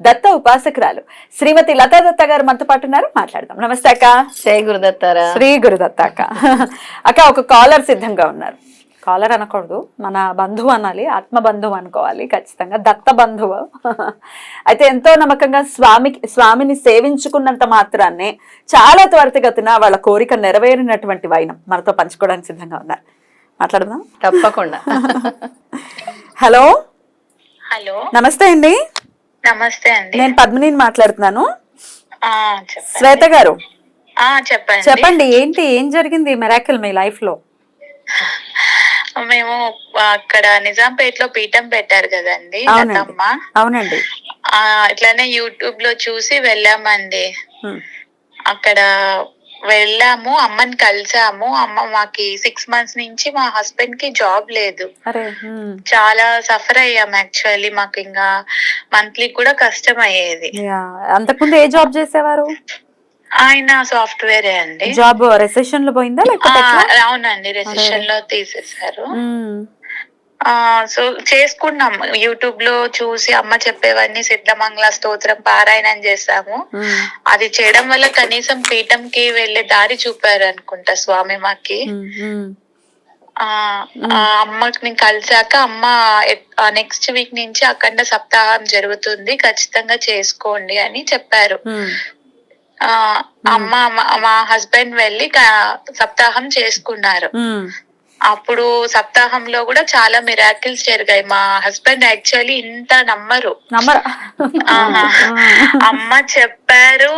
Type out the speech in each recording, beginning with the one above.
దత్త ఉపాసకురాలు. శ్రీమతి లతా దత్త గారు మనతో పాటు ఉన్నారు. మాట్లాడదాం. నమస్తే అక్క. జై గురుదత్తారా? శ్రీ గురుదత్త అక్క. అక్క ఒక కాలర్ సిద్ధంగా ఉన్నారు. కాలర్ అనకూడదు. మన బంధువు అనాలి ఆత్మ బంధువు అనుకోవాలి ఖచ్చితంగా. దత్త బంధువు. అయితే ఎంతో నమ్మకంగా స్వామికి స్వామిని సేవించుకున్నంత మాత్రాన్నే చాలా త్వరితగతిన వాళ్ళ కోరిక నెరవేరినటువంటి వైనం మనతో పంచుకోవడానికి సిద్ధంగా ఉన్నారు. మాట్లాడదాం. తప్పకుండా. హలో. హలో. నమస్తే అండి. నమస్తే అండి. నేను పద్మిని మాట్లాడుతున్నాను. శ్వేత గారు. ఆ, చెప్పండి. చెప్పండి ఏంటి ఏం జరిగింది మెరాకిల్ మీ లైఫ్లో? మేము అక్కడ నిజాంపేటలో పీఠం పెట్టారు కదండి అవునండి. లతమ్మ అవునండి. ఆ, ఇట్లానే యూట్యూబ్లో చూసి వెళ్ళామండి. అక్కడ వెళ్ళాము అమ్మని కలిసాము అమ్మ మాకి సిక్స్ మంత్స్ నుంచి మా హస్బెండ్కి జాబ్ లేదు. చాలా సఫర్ అయ్యాం యాక్చువల్లీ మాకు ఇంకా మంత్లీ కూడా కష్టం అయ్యేది. అంతకుముందు ఏ జాబ్ చేసేవారు ఆయన సాఫ్ట్వేరే అండి జాబ్ రెసెషన్లో పోయిందా? అవునండి రెసిషన్లో తీసేశారు. ఆ సో చేసుకున్నాం యూట్యూబ్లో చూసి అమ్మ చెప్పేవన్నీ సిద్ధమంగళ స్తోత్రం పారాయణం చేసాము. అది చేయడం వల్ల కనీసం పీఠంకి వెళ్ళే దారి చూపారు అనుకుంటా స్వామి మాకి. అమ్మని కలిసాక అమ్మ నెక్స్ట్ వీక్ నుంచి అఖండ సప్తాహం జరుగుతుంది. ఖచ్చితంగా చేసుకోండి అని చెప్పారు. అమ్మ మా- హస్బెండ్ వెళ్ళి క- సప్తాహం చేసుకున్నారు. అప్పుడు సప్తాహంలో కూడా చాలా మిరాకిల్స్ జరిగాయి. మా హస్బెండ్ యాక్చువల్లీ ఇంత నమ్మరు. అమ్మ చెప్పారు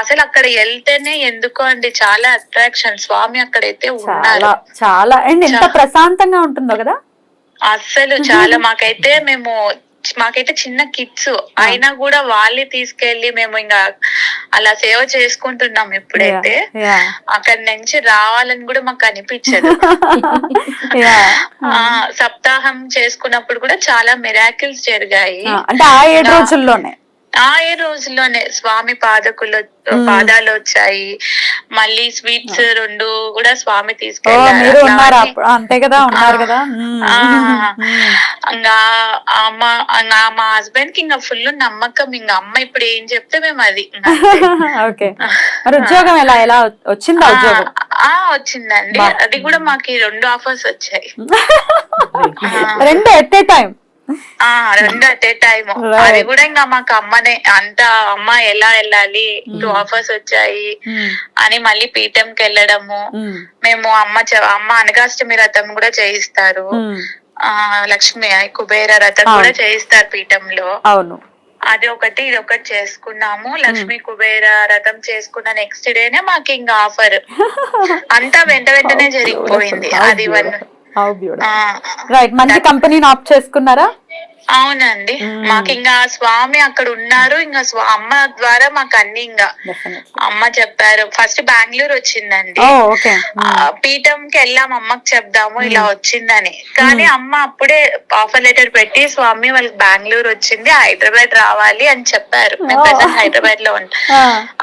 అసలు అక్కడ వెళ్తేనే ఎందుకో అండి చాలా అట్రాక్షన్ స్వామి అక్కడైతే ఉన్నారు. చాలా చాలా. అండ్ ఎంత ప్రశాంతంగా ఉంటుందో కదా? అస్సలు చాలా. మాకైతే మేము మాకైతే చిన్న కిడ్స్ అయినా కూడా వాళ్ళే తీసుకెళ్ళి మేము ఇంకా అలా సేవ చేసుకుంటున్నాం ఇప్పుడైతే. యా. అక్కడి నుంచి రావాలని కూడా మాకు అనిపించదు. సప్తాహం చేసుకున్నప్పుడు కూడా చాలా మిరాకిల్స్ జరిగాయి. అంటే ఆ ఏడు రోజుల్లోనే. ఏ రోజుల్లోనే స్వామి పాదకులు పాదాలు వచ్చాయి. మళ్ళీ స్వీట్స్ రెండు కూడా స్వామి తీసుకెళ్ళారు. అంతే కదా ఉన్నారు కదా. ఇంకా మా హస్బెండ్కి ఇంకా ఫుల్ నమ్మకం. ఇంకా అమ్మ ఇప్పుడు ఏం చెప్తే మేము అది. ఓకే. మరి ఉద్యోగం ఎలా ఎలా వచ్చిందా ఉద్యోగం? ఆ వచ్చిందండి. అది కూడా మాకు రెండు ఆఫర్స్ వచ్చాయి. రెండు ఎట్ ఏ టైం? రెండు టైమ్ Right. అది కూడా ఇంకా మాకు అమ్మనే అంత అమ్మ ఎలా వెళ్ళాలి టూ ఆఫర్స్ వచ్చాయి అని మళ్ళీ పీఠంకి వెళ్ళడము. మేము అమ్మ అమ్మ అనగాష్టమి రథం కూడా చేయిస్తారు. ఆ లక్ష్మి కుబేర రథం కూడా చేయిస్తారు పీఠంలో. అవును. అది ఒకటి ఇది ఒకటి చేసుకున్నాము. లక్ష్మి కుబేర రథం చేసుకున్న నెక్స్ట్ డేనే మాకు ఇంకా ఆఫర్ అంతా వెంట వెంటనే జరిగిపోయింది. అది వన్ రైట్ మంచి కంపెనీని ఆప్ చేసుకున్నారా? అవునండి. మాకు ఇంకా స్వామి అక్కడ ఉన్నారు. ఇంకా అమ్మ ద్వారా మాకు అన్ని ఇంకా అమ్మ చెప్పారు. ఫస్ట్ బెంగళూరు వచ్చిందండి. పీఠంకి వెళ్ళాం. అమ్మకి చెప్దాము ఇలా వచ్చిందని. కానీ అమ్మ అప్పుడే ఆఫర్ లెటర్ పెట్టి స్వామి వాళ్ళకి బెంగళూరు వచ్చింది. హైదరాబాద్ రావాలి అని చెప్పారు. మేము ప్రజెంట్ హైదరాబాద్లో ఉంటాం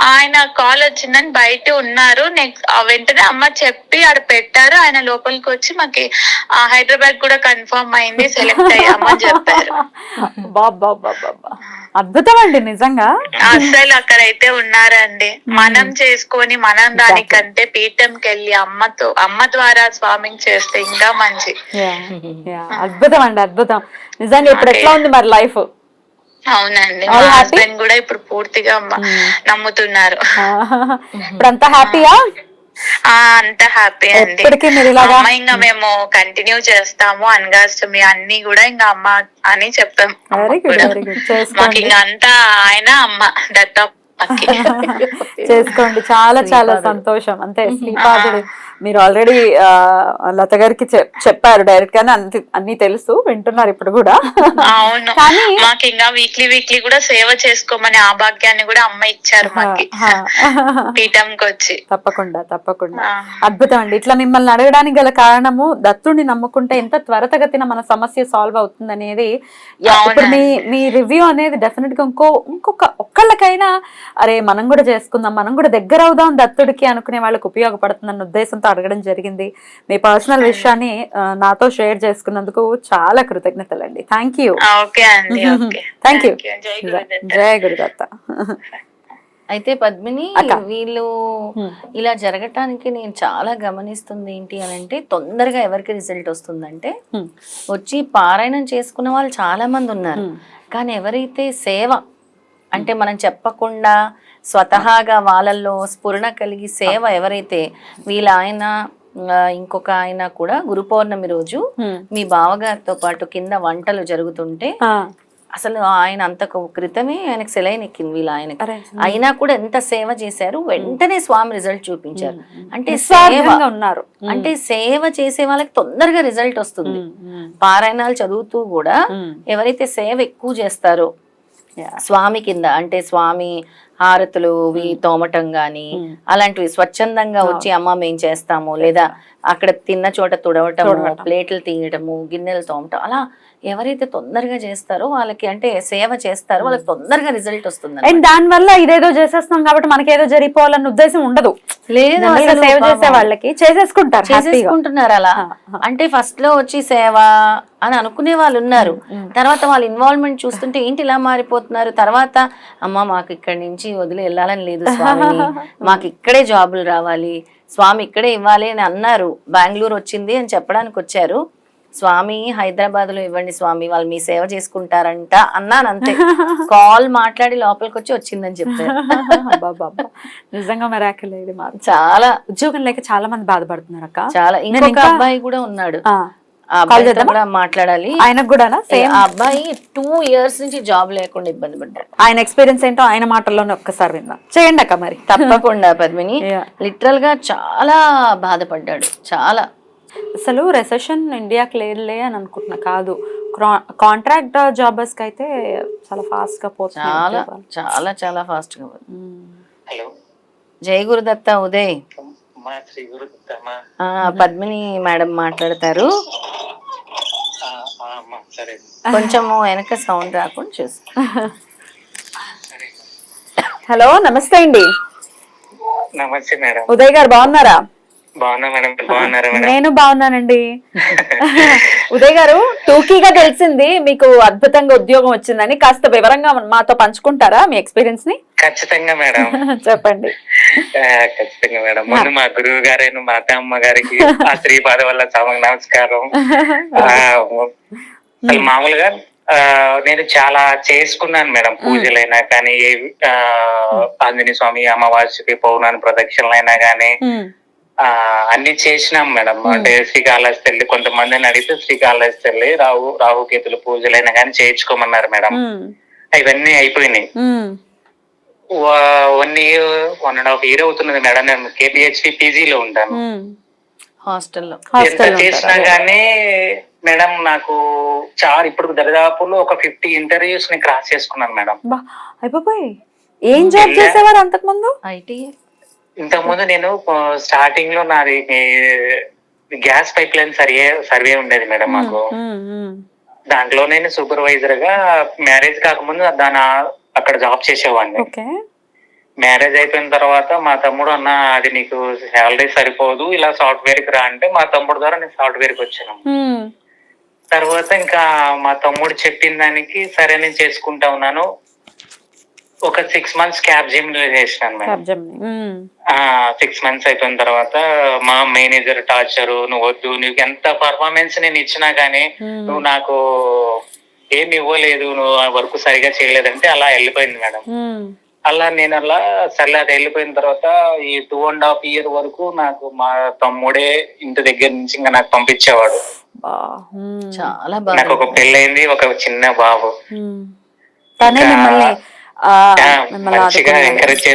ఆయన కాల్ వచ్చిందని బయట ఉన్నారు. నెక్స్ట్ వెంటనే అమ్మ చెప్పి ఆడ పెట్టారు. ఆయన లోపలికి వచ్చి మాకి హైదరాబాద్ కూడా కన్ఫర్మ్ అయింది. సెలెక్ట్ అయ్యామని చెప్పారు. బాబా బాబా అద్భుతం అండి నిజంగా. అసలు అక్కడైతే ఉన్నారండి. మనం చేసుకొని మనం దానికంటే పీఠంకి వెళ్ళి అమ్మతో అమ్మ ద్వారా స్వామిని చేస్తే ఇంకా మంచి. అద్భుతం అండి అద్భుతం. నిజంగా ఇప్పుడు ఎట్లా ఉంది మరి లైఫ్? అవునండి. మా? హస్బెండ్ కూడా ఇప్పుడు పూర్తిగా మ- నమ్ముతున్నారు. ఇప్పుడు అంతా హ్యాపీయా అంత హ్యాపీ అండి. ఎప్పటికీ మీరు ఇలాగా అమ్మ ఇంకా మేము కంటిన్యూ చేస్తాము అనగాష్టమి అన్ని కూడా ఇంకా అమ్మ అని చెప్పాం. వెరీ గుడ్ కూడా. వెరీ గుడ్ మాకు ఇంకా అంతా ఆయన అమ్మ దత్తమ్మకి చేసుకోండి. చాలా చాలా సంతోషం. అంతే శ్రీపాదుడు. మీరు ఆల్రెడీ లత గారికి చెప్- చెప్పారు డైరెక్ట్ గానే అన్ని అన్ని తెలుసు వింటున్నారు ఇప్పుడు కూడా. అవును. కానీ మాకు ఇంకా వీక్లీ వీక్లీ కూడా సేవ చేసుకోమని ఆ భాగ్యాన్ని కూడా అమ్మ ఇచ్చారు మాకి. ఆ, పీఠంకి వచ్చి. తప్పకుండా తప్పకుండా. అద్భుతం అండి. ఇట్లా మిమ్మల్ని అడగడానికి గల కారణము దత్తుడిని నమ్ముకుంటే ఎంత త్వరతగతిన మన సమస్య సాల్వ్ అవుతుంది అనేది ఇప్పుడు మీ మీ రివ్యూ అనేది డెఫినెట్గా ఇంకో ఇంకొక ఒక్కళ్ళకైనా అరే మనం కూడా చేసుకుందాం మనం కూడా దగ్గర అవుదాం దత్తుడికి అనుకునే వాళ్ళకి ఉపయోగపడుతుందన్న ఉద్దేశంతో అడగడం జరిగింది మీ పర్సనల్ విషయాన్ని నాతో షేర్ చేసుకున్నందుకు చాలా థ్యాంక్ యూ ఓకే అండి థ్యాంక్ యూ జై గురుదత్త. జయ గురుదత్త అయితే పద్మిని. వీళ్ళు. ఇలా జరగటానికి నేను చాలా గమనిస్తుంది ఏంటి అని అంటే తొందరగా ఎవరికి రిజల్ట్ వస్తుందంటే. వచ్చి పారాయణం చేసుకున్న వాళ్ళు చాలా మంది ఉన్నారు. కానీ ఎవరైతే సేవ అంటే మనం చెప్పకుండా స్వతహాగా వాళ్ళల్లో స్ఫురణ కలిగి సేవ ఎవరైతే వీళ్ళ ఆయన ఇంకొక ఆయన కూడా గురు పౌర్ణమి రోజు. మీ బావగారితో పాటు కింద వంటలు జరుగుతుంటే అసలు ఆయన అంత క్రితమే ఆయనకు సెలైన్ ఎక్కింది వీళ్ళ ఆయనకి. అరే. అయినా కూడా ఎంత సేవ చేశారు వెంటనే స్వామి రిజల్ట్ చూపించారు. అంటే సేవ ఉన్నారు. అంటే సేవ చేసే వాళ్ళకి తొందరగా రిజల్ట్ వస్తుంది. పారాయణాలు చదువుతూ కూడా. ఎవరైతే సేవ ఎక్కువ చేస్తారో. స్వామి కింద అంటే స్వామి హారతులు వి తోమటం గాని Hmm. అలాంటివి స్వచ్ఛందంగా వచ్చి అమ్మ మేం చేస్తాము లేదా అక్కడ తిన్న చోట తుడవటము తుడవటం. ప్లేట్లు తీయటము గిన్నెలు తోమటం అలా ఎవరైతే తొందరగా చేస్తారో వాళ్ళకి అంటే సేవ చేస్తారో వాళ్ళకి తొందరగా రిజల్ట్ వస్తుంది అండ్ దాని వల్ల ఇదేదో చేసేస్తున్నాం కాబట్టి మనకేదో జరిగిపోవాలన్న ఉద్దేశం ఉండదు. లేదు సేవ చేసే. వాళ్ళకి చేసేసుకుంటారు చేసేసుకుంటున్నారు అలా. అంటే ఫస్ట్లో వచ్చి సేవ అని అనుకునే వాళ్ళు ఉన్నారు. తర్వాత వాళ్ళ ఇన్వాల్వ్మెంట్ చూస్తుంటే ఏంటి ఇలా మారిపోతున్నారు? తర్వాత అమ్మ మాకు ఇక్కడి నుంచి వదిలి వెళ్ళాలని లేదు స్వామిని మాకు ఇక్కడే జాబులు రావాలి. స్వామి ఇక్కడే ఇవ్వాలి అని అన్నారు. బెంగళూరు వచ్చింది అని చెప్పడానికి వచ్చారు. స్వామి హైదరాబాద్లో ఇవ్వండి స్వామి వాళ్ళు మీ సేవ చేసుకుంటారంట అన్నాను అంతే. కాల్ మాట్లాడి లోపలికి వచ్చి వచ్చిందని చెప్పారు. నిజంగా మెరాకిల్ చాలా. ఉద్యోగం లేక చాలా మంది బాధపడుతున్నారు అక్క చాలా ఇంకొక ఇంకా- అబ్బాయి కూడా ఉన్నాడు. కూడా మాట్లాడాలి. ఆయనకు సేమ్ ఆ అబ్బాయి టూ ఇయర్స్ నుంచి జాబ్ లేకుండా ఇబ్బంది పడ్డాడు. ఆయన ఎక్స్పీరియన్స్ ఏంటో ఆయన మాటల్లోనే ఒక్కసారి విందాం. చేయండి అక్క మరి. తప్పకుండా పద్మిని. లిటరల్గా చాలా బాధపడ్డాడు. చాలా. అసలు రెసెషన్ ఇండియాకి లేదులే అని అనుకుంటున్నా. కాదు. కాంట్రాక్ట్ జాబర్స్కి అయితే చాలా ఫాస్ట్గా పోతుంది చాలా చాలా చాలా ఫాస్ట్గా ఉంది. హలో. జై గురుదత్త ఉదయ్. పద్మిని మేడం మాట్లాడతారు. ఆ, ఆ, అమ్మ సరే. కొంచెము వెనక సౌండ్ రాకుండా చూసి సరే. హలో నమస్తే అండి. నమస్తే మేడం. ఉదయ్ గారు బాగున్నారా? నేను బాగున్నానండి. ఉదయ్ గారు టూకీగా తెలిసింది మీకు అద్భుతంగా ఉద్యోగం వచ్చిందని కాస్త వివరంగా మాతో పంచుకుంటారా మీ ఎక్స్పీరియన్స్ని? ఖచ్చితంగా మేడం. చెప్పండి. ఖచ్చితంగా మేడం. ముందు మా గురువు గారైన మా అమ్మ గారికి ఆ శ్రీపాద వల్ల చామకు నమస్కారం. మామూలుగా నేను చాలా చేసుకున్నాను మేడం. పూజలైనా కానీ ఆంజనేయ స్వామి అమావాస్యకి పౌర్ణాని ప్రదక్షిణలైనా కానీ అన్ని చేసినాం మేడం. అంటే శ్రీకాళహస్తి వెళ్ళి కొంతమందిని అడిగితే శ్రీకాళహస్తి వెళ్ళి రాహు రాహుకేతుల పూజలైనా కానీ చేయించుకోమన్నారు మేడం. ఇవన్నీ అయిపోయినాయి. One year one and half year అవుతున్నది మేడం. నేను కేపీహెచ్పి పీజీలో ఉంటాను. హాస్టల్లో. ఎంత చేసినా? గానీ మేడం నాకు చాలా ఇప్పుడు దరిదాపులో ఒక ఫిఫ్టీ ఇంటర్వ్యూస్ని క్రాస్ చేసుకున్నాను మేడం. అయిపోయి ఏం జాబ్ చేసేవారు అంతకు ముందు ఐటీ ఇంతకు ముందు నేను స్టార్టింగ్లో నాది gas pipe line survey survey ఉండేది మేడం మాకు. దాంట్లో నేను సూపర్వైజర్గా మ్యారేజ్ కాకముందు దాని అక్కడ జాబ్ చేసేవాడిని. మ్యారేజ్ అయిపోయిన తర్వాత మా తమ్ముడు అన్న అది నీకు శాలరీ సరిపోదు ఇలా సాఫ్ట్వేర్కి రా అంటే మా తమ్ముడు ద్వారా నేను సాఫ్ట్వేర్కి వచ్చాను. తర్వాత ఇంకా మా తమ్ముడు చెప్పిన దానికి సరే నేను చేసుకుంటా ఉన్నాను. ఒక సిక్స్ మంత్స్ క్యాబ్ జిమ్ చేసినాను మేడం. సిక్స్ మంత్స్ అయిపోయిన తర్వాత మా మేనేజర్ టార్చర్ నువ్వు వద్దు నీకు ఎంత పర్ఫార్మెన్స్ నేను ఇచ్చినా గానీ నువ్వు నాకు ఏమి ఇవ్వలేదు నువ్వు ఆ వర్క్ సరిగా చేయలేదంటే అలా వెళ్ళిపోయింది మేడం. అలా నేను అలా సర్లే అది వెళ్ళిపోయిన తర్వాత ఈ టూ అండ్ హాఫ్ ఇయర్ వరకు నాకు మా తమ్ముడే ఇంటి దగ్గర నుంచి ఇంకా నాకు పంపించేవాడు. చాలా నాకు ఒక పెళ్ళైంది ఒక చిన్న బాబు. తనే మిమ్మల్ని మంచిగా. ఎంకరేజ్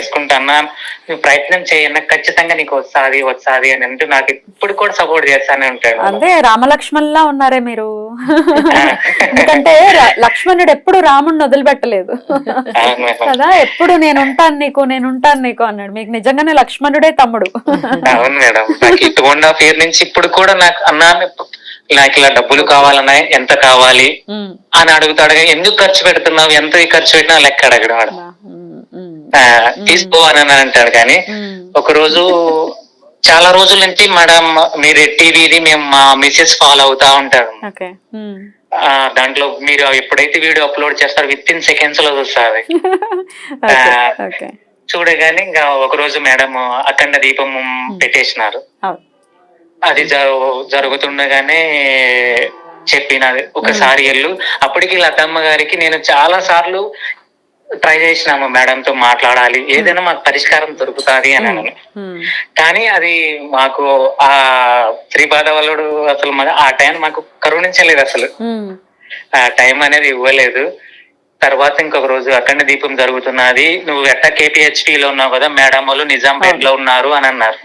నువ్వు ప్రయత్నం చేయన్న ఖచ్చితంగా నీకు వస్తాది వస్తాది అని అంటూ నాకు ఇప్పుడు కూడా సపోర్ట్ చేస్తానే ఉంటాడు. అంతే రామలక్ష్మణ్లా ఉన్నారే మీరు. ఎందుకంటే లక్ష్మణుడు ఎప్పుడు రాముడిని వదిలిపెట్టలేదు. కదా ఎప్పుడు నేను ఉంటాను నీకు నేను ఉంటాను నీకు అన్నాడు. మీకు నిజంగానే లక్ష్మణుడే తమ్ముడు. అవును మేడం. నాకు టూ అండ్ హాఫ్ ఇయర్ నుంచి ఇప్పుడు కూడా నాకు అన్నా నాకు ఇలా డబ్బులు కావాలన్నా ఎంత కావాలి అని అడుగుతాడు ఎందుకు ఖర్చు పెడుతున్నావు? ఎంత ఖర్చు పెట్టినా లెక్క అడగడు వాడు. తీసుకో అని అంటాడు కానీ ఒక రోజు చాలా రోజుల నుంచి మేడం మీరు టీవీది మేము మా మెసేజ్ ఫాలో అవుతా ఉంటారు. దాంట్లో మీరు ఎప్పుడైతే వీడియో అప్లోడ్ చేస్తారో విత్ ఇన్ సెకండ్స్లో చూస్తారు చూడగానే ఇంకా ఒక రోజు మేడం అఖండ దీపం పెట్టేసినారు. అది జరు- జరుగుతుండగానే చెప్పినది. ఒకసారి వెళ్ళు. అప్పటికి లతమ్మ గారికి నేను చాలా సార్లు ట్రై చేసినాము మేడం తో మాట్లాడాలి. ఏదైనా మాకు పరిష్కారం దొరుకుతాది అని అన్నాను. కానీ అది మాకు ఆ శ్రీపాదవల్లుడు అసలు ఆ టైం మాకు కరుణించలేదు అసలు. ఆ టైం అనేది ఇవ్వలేదు. తర్వాత ఇంకొక రోజు అఖండ దీపం జరుగుతున్నది. నువ్వు ఎట్టా కేపీహెచ్పి లో ఉన్నావు కదా మేడం వాళ్ళు నిజాంపేట్లో ఉన్నారు అని అన్నారు.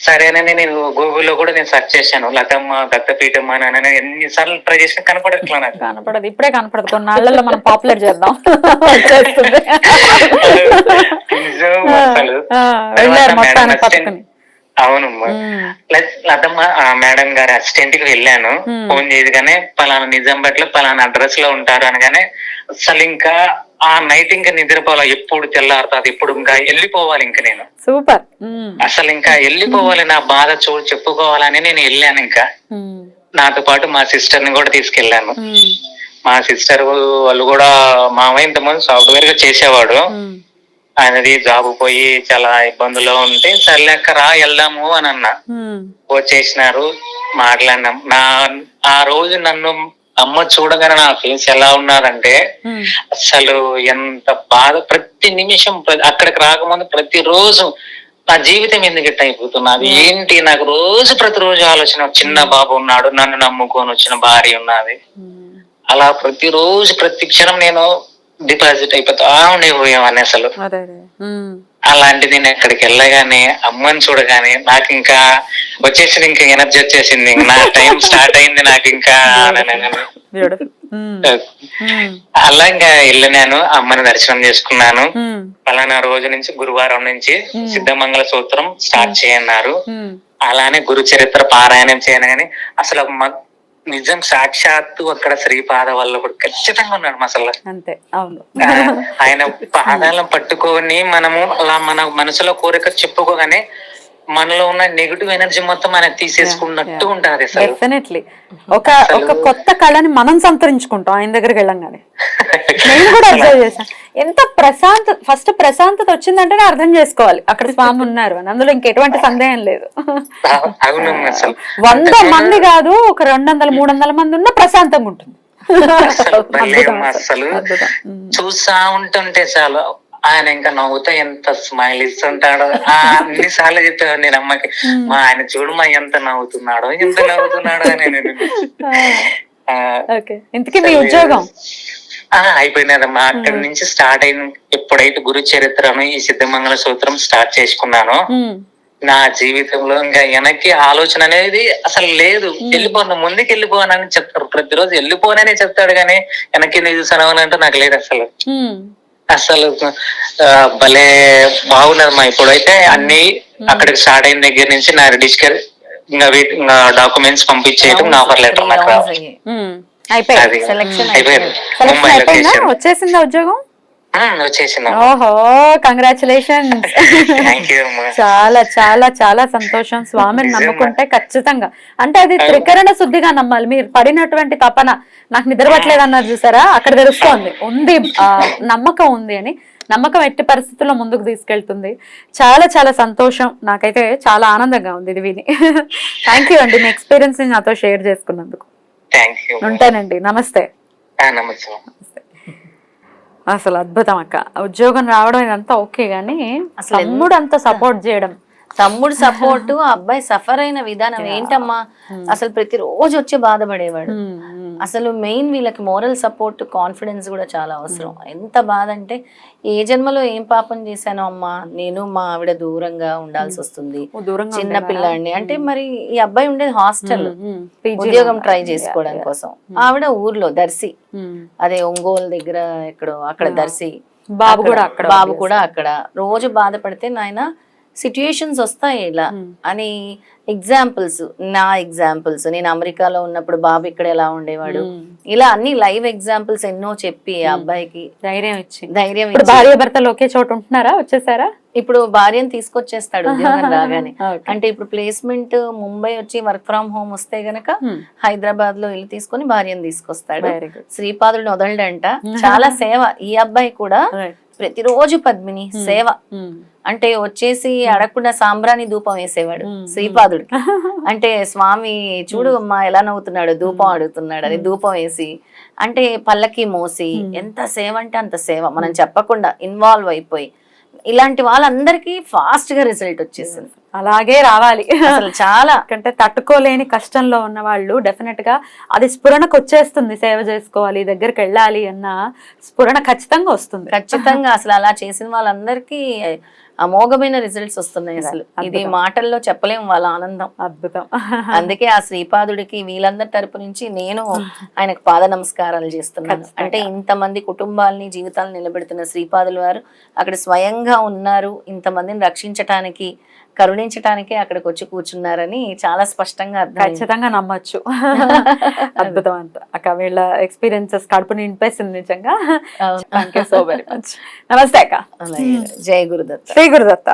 సరేనని నేను గూగుల్లో కూడా నేను సెర్చ్ చేశాను. లతమ్మ దత్తపీఠం అని ఎన్నిసార్లు ట్రై చేసినా కనపడట్లా నాకు. కనపడదు. ఇప్పుడే కనపడదు కొన్నాళ్ళలో మనం పాపులర్ చేద్దాం. అసలు. లత- లతమ్మ ఆ మేడం గారి అసిస్టెంట్కి వెళ్ళాను. ఫోన్ చేయగానే పలానా నిజాంపేటలో పలానా అడ్రస్లో ఉంటారు అనగానే అసలు ఇంకా ఆ నైట్ ఇంకా నిద్రపోవాలి? ఎప్పుడు తెల్లారుతుంది ఇప్పుడు ఇంకా వెళ్ళిపోవాలి ఇంకా నేను. సూపర్. అసలు ఇంకా వెళ్ళిపోవాలి నా బాధ చూడు చెప్పుకోవాలని నేను వెళ్ళాను ఇంకా. నాతో పాటు మా సిస్టర్ని కూడా తీసుకెళ్ళాను. మా సిస్టర్ వాళ్ళు కూడా మామయ్య ఇంతకుముందు సాఫ్ట్వేర్గా చేసేవాడు ఆయనది జాబ్ పోయి చాలా ఇబ్బందులో ఉంటే సర్లేక రా వెళ్దాము అని అన్నా. ఉమ్, వచ్చేసినారు మాట్లాడినాం. నా ఆ రోజు నన్ను అమ్మ చూడగానే నా ఫేస్ ఎలా ఉన్నదంటే ఉమ్, అసలు ఎంత బాధ. ప్రతి నిమిషం అక్కడికి రాకముందు ప్రతి రోజు నా జీవితం ఎందుకు ఇట్ట అయిపోతున్నది? ఏంటి? నాకు రోజు ప్రతి రోజు ఆలోచన చిన్న బాబు ఉన్నాడు నన్ను నమ్ముకొని వచ్చిన భార్య ఉన్నది. అలా ప్రతి రోజు ప్రతి క్షణం నేను డిపాజిట్ అయిపోతా ఉండేపోయామని అసలు. అదే అదే. ఉమ్, అలాంటిది నేను అక్కడికి వెళ్ళగానే అమ్మని చూడగానే నాకు ఇంకా వచ్చేసింది ఇంకా ఎనర్జీ వచ్చేసింది. నా టైం స్టార్ట్ అయింది నాకు ఇంకా ఉమ్, ఉమ్, అలా ఇంకా వెళ్ళినాను అమ్మని దర్శనం చేసుకున్నాను. పలానా రోజు నుంచి గురువారం నుంచి సిద్ధమంగళ సూత్రం స్టార్ట్ చేయన్నారు. అలానే గురు చరిత్ర పారాయణం చేయను కానీ అసలు నిజం సాక్షాత్తు అక్కడ శ్రీపాద వల్ల కూడా ఖచ్చితంగా ఉన్నాడు అసలు అంతే అవును. ఆయన పాదాలను పట్టుకొని మనము అలా మన మనసులో కోరిక చెప్పుకోగానే మనలో ఉన్న నెగిటివ్ ఎనర్జీ మొత్తం ఆయన తీసేసుకున్నట్టు ఉంటది అసలు. డెఫినెట్లీ ఒక ఒక కొత్త కళని మనం సంతరించుకుంటాం ఆయన దగ్గరికి వెళ్ళంగానే. నేను కూడా అబ్జర్వ్ చేశాను ఎంత ప్రశాంత ఫస్ట్ ప్రశాంతత వచ్చిందంటేనే అర్థం చేసుకోవాలి. అక్కడ స్వామి ఉన్నారు అని. అందులో ఇంకెటువంటి సందేహం లేదు. వంద మంది కాదు ఒక రెండు వందల మూడు వందల మంది ఉన్నా ప్రశాంతంగా ఉంటుంది. అసలు. చూసా ఉంటుంటే చాలు. ఆయన ఇంకా నవ్వుతా ఎంత స్మైల్ ఇస్తుంటాడో. అన్ని సార్లు చెప్పాను నేను అమ్మకి మా ఆయన చూడు మా ఎంత నవ్వుతున్నాడో ఎంత నవ్వుతున్నాడో అని నేను ఇంతకీ మీ ఉద్యోగం? ఆ, అయిపోయినదమ్మా అక్కడి నుంచి స్టార్ట్ అయిన ఎప్పుడైతే గురు చరిత్రను ఈ సిద్ధమంగళ సూత్రం స్టార్ట్ చేసుకున్నానో నా జీవితంలో ఇంకా వెనక్కి ఆలోచన అనేది అసలు లేదు. వెళ్ళిపోను ముందుకు వెళ్ళిపోనని చెప్తారు ప్రతిరోజు వెళ్ళిపోననే చెప్తాడు కానీ వెనక్కి నేను చూసాను అంటే నాకు లేదు అసలు. అసలు భలే బాగున్నదమ్మా ఇప్పుడైతే. అన్ని అక్కడికి స్టార్ట్ అయిన దగ్గర నుంచి నా రిజిస్టర్ ఇంకా డాక్యుమెంట్స్ పంపించేయటం నా ఆఫర్ లెటర్ నాకు. అయిపోయింది Selection అయిపోయింది. సెలక్షన్ అయిపోయిందా? వచ్చేసిందా ఉద్యోగం? ఓహో కంగ్రాచులేషన్ చాలా చాలా చాలా సంతోషం. స్వామిని? నమ్ముకుంటే ఖచ్చితంగా. అంటే అది త్రికరణ శుద్ధిగా నమ్మాలి. మీరు పడినటువంటి తపన నాకు నిద్రపట్లేదు అన్నారు చూసారా? అక్కడ తెలుస్తోంది. ఉంది నమ్మకం ఉంది అని. నమ్మకం ఎట్టి పరిస్థితుల్లో ముందుకు తీసుకెళ్తుంది. చాలా చాలా సంతోషం. నాకైతే చాలా ఆనందంగా ఉంది ఇది విని. థ్యాంక్ యూ అండి మీ ఎక్స్పీరియన్స్ని నాతో షేర్ చేసుకున్నందుకు. థ్యాంక్ యూ ఉంటానండి. నమస్తే. నమస్తే అసలు అద్భుతం అక్క. ఉద్యోగం రావడం ఇదంతా ఓకే గానీ తమ్ముడు అంత సపోర్ట్ చేయడం. తమ్ముడు సపోర్ట్ అబ్బాయి సఫర్ అయిన విధానం ఏంటమ్మా? అసలు ప్రతిరోజు వచ్చి బాధపడేవాడు. అసలు మెయిన్ వీళ్ళకి మోరల్ సపోర్ట్ కాన్ఫిడెన్స్ కూడా చాలా అవసరం. ఎంత బాధ అంటే ఏ జన్మలో ఏం పాపం చేశానో అమ్మా నేను మా ఆవిడ దూరంగా ఉండాల్సి వస్తుంది. ఓ, దూరంగా చిన్న? పిల్లాడిని. అంటే మరి ఈ అబ్బాయి ఉండేది హాస్టల్. ఉద్యోగం. ట్రై చేసుకోవడానికి. కోసం. ఆవిడ ఊర్లో దర్శి. అదే ఒంగోలు దగ్గర ఎక్కడో అక్కడ దర్శి. బాబు కూడా అక్కడ బాబు కూడా అక్కడ. రోజు బాధపడితే నాయన సిచ్యుయేషన్స్ వస్తాయి ఇలా. అని ఎగ్జాంపుల్స్ నా ఎగ్జాంపుల్స్. నేను అమెరికాలో ఉన్నప్పుడు బాబు ఇక్కడ ఎలా ఉండేవాడు? ఇలా అన్ని లైవ్ ఎగ్జాంపుల్స్ ఎన్నో చెప్పి ఆ అబ్బాయికి ధైర్యం ఇచ్చి. ధైర్యం భార్య భర్తలు ఒకే చోట ఉంటున్నారా? వచ్చేసారా? ఇప్పుడు భార్యను తీసుకొచ్చేస్తాడు ఉద్యోగం రాగానే. అంటే ఇప్పుడు ప్లేస్మెంట్ ముంబై వచ్చి వర్క్ ఫ్రమ్ హోమ్ వస్తే గనక Hmm. హైదరాబాద్లో ఇల్లు తీసుకొని భార్యను తీసుకొస్తాడు. శ్రీపాదుడిని వదలడంట. చాలా సేవ. ఈ అబ్బాయి కూడా. ప్రతిరోజు పద్మిని సేవ. అంటే వచ్చేసి అడగకుండా సాంబ్రాణి ధూపం వేసేవాడు శ్రీపాదుడికి అంటే స్వామి చూడు అమ్మా ఎలా నవ్వుతున్నాడు ధూపం అడుగుతున్నాడు అని ధూపం వేసి అంటే పల్లకి మోసి ఎంత సేవ అంటే అంత సేవ. మనం చెప్పకుండా ఇన్వాల్వ్ అయిపోయి ఇలాంటి వాళ్ళందరికీ ఫాస్ట్గా రిజల్ట్ వచ్చేసింది. అలాగే రావాలి. అసలు చాలా ఎందుకంటే తట్టుకోలేని కష్టంలో ఉన్న వాళ్ళు డెఫినెట్గా అది స్ఫురణకు వచ్చేస్తుంది. సేవ చేసుకోవాలి దగ్గరికి వెళ్ళాలి అన్న స్ఫురణ ఖచ్చితంగా వస్తుంది. ఖచ్చితంగా అసలు అలా చేసిన వాళ్ళందరికీ అమోఘమైన రిజల్ట్స్ వస్తున్నాయి అసలు. ఇది మాటల్లో చెప్పలేం వాళ్ళ ఆనందం. అద్భుతం. అందుకే ఆ శ్రీపాదుడికి వీళ్ళందరి తరపు నుంచి నేను ఆయనకు పాద నమస్కారాలు చేస్తున్నాను. అంటే ఇంతమంది కుటుంబాలని జీవితాలను నిలబెడుతున్న శ్రీపాదుల వారు అక్కడ స్వయంగా ఉన్నారు. ఇంతమందిని రక్షించటానికి కరుణించటానికే అక్కడికి వచ్చి కూర్చున్నారని చాలా స్పష్టంగా అర్థం ఖచ్చితంగా నమ్మొచ్చు. అద్భుతం అంత అక్క వీళ్ళ ఎక్స్పీరియన్సెస్ కడుపు నింపేసింది నిజంగా. సో వెరీ మచ్ నమస్తే అక్క. జయ గురుదత్త. శ్రీ గురుదత్త.